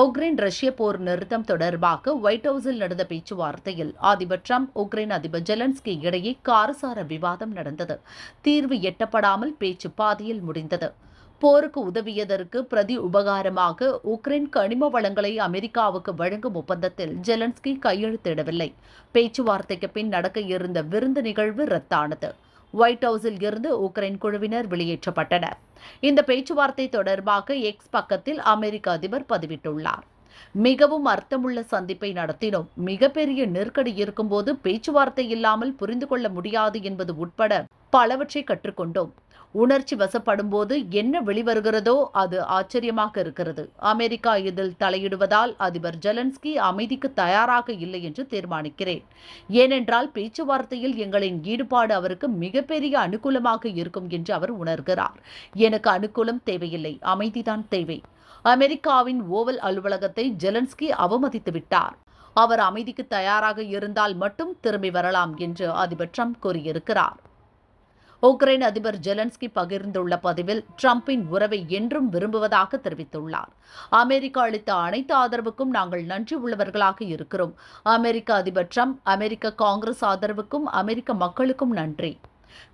Ukraine ரஷ்ய போர் நிறுத்தம் தொடர்பாக ஒயிட் ஹவுஸில் நடந்த பேச்சுவார்த்தையில் அதிபர் ட்ரம்ப் உக்ரைன் அதிபர் ஜெலன்ஸ்கி இடையே காரசார விவாதம் நடந்தது. தீர்வு எட்டப்படாமல் பேச்சு பாதியில் முடிந்தது. போருக்கு உதவியதற்கு பிரதி உபகாரமாக உக்ரைன் கனிம வளங்களை அமெரிக்காவுக்கு வழங்கும் ஒப்பந்தத்தில் ஜெலன்ஸ்கி கையெழுத்திடவில்லை. பேச்சுவார்த்தைக்கு பின் நடக்க இருந்த விருந்து நிகழ்வு ரத்தானது. ஒயிட் ஹவுஸில் இருந்து உக்ரைன் குழுவினர் வெளியேற்றப்பட்டனர். இந்த பேச்சுவார்த்தை தொடர்பாக எக்ஸ் பக்கத்தில் அமெரிக்க அதிபர் பதிவிட்டுள்ளார். மிகவும் அர்த்தமுள்ள சந்திப்பை நடத்தினோம். மிகப்பெரிய நெருக்கடி இருக்கும்போது பேச்சுவார்த்தை இல்லாமல் புரிந்து கொள்ள முடியாது என்பது உட்பட பலவற்றை கற்றுக்கொண்டோம். உணர்ச்சி வசப்படும் போது என்ன வெளிவருகிறதோ அது ஆச்சரியமாக இருக்கிறது. அமெரிக்கா இதில் தலையிடுவதால் அதிபர் ஜெலன்ஸ்கி அமைதிக்கு தயாராக இல்லை என்று தீர்மானிக்கிறேன். ஏனென்றால் பேச்சுவார்த்தையில் எங்களின் ஈடுபாடு அவருக்கு மிகப்பெரிய அனுகூலமாக இருக்கும் என்று அவர் உணர்கிறார். எனக்கு அனுகூலம் தேவையில்லை. அமைதிதான் தேவை. அமெரிக்காவின் ஓவல் அலுவலகத்தை ஜெலன்ஸ்கி அவமதித்து விட்டார். அவர் அமைதிக்கு தயாராக இருந்தால் மட்டும் திரும்பி வரலாம் என்று அதிபர் ட்ரம்ப் கூறியிருக்கிறார். உக்ரைன் அதிபர் ஜெலன்ஸ்கி பகிர்ந்துள்ள பதிவில் டிரம்பின் உறவை என்றும் விரும்புவதாக தெரிவித்துள்ளார். அமெரிக்கா அளித்த அனைத்து ஆதரவுக்கும் நாங்கள் நன்றி உள்ளவர்களாக இருக்கிறோம். அமெரிக்க அதிபர் டிரம்ப் அமெரிக்க காங்கிரஸ் ஆதரவுக்கும் அமெரிக்க மக்களுக்கும் நன்றி.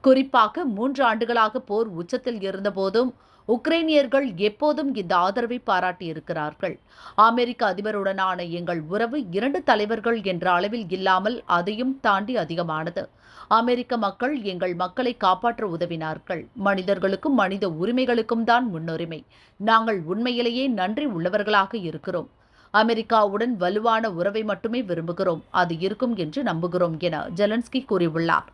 குறிப்பாக மூன்று ஆண்டுகளாக போர் உச்சத்தில் இருந்தபோதும் உக்ரைனியர்கள் எப்போதும் இந்த ஆதரவை பாராட்டியிருக்கிறார்கள். அமெரிக்க அதிபருடனான எங்கள் உறவு இரண்டு தலைவர்கள் என்ற அளவில் இல்லாமல் அதையும் தாண்டி அதிகமானது. அமெரிக்க மக்கள் எங்கள் மக்களை காப்பாற்ற உதவினார்கள். மனிதர்களுக்கும் மனித உரிமைகளுக்கும் தான் முன்னுரிமை. நாங்கள் உண்மையிலேயே நன்றி உள்ளவர்களாக இருக்கிறோம். அமெரிக்காவுடன் வலுவான உறவை மட்டுமே விரும்புகிறோம். அது இருக்கும் என்று நம்புகிறோம் என ஜெலன்ஸ்கி கூறியுள்ளார்.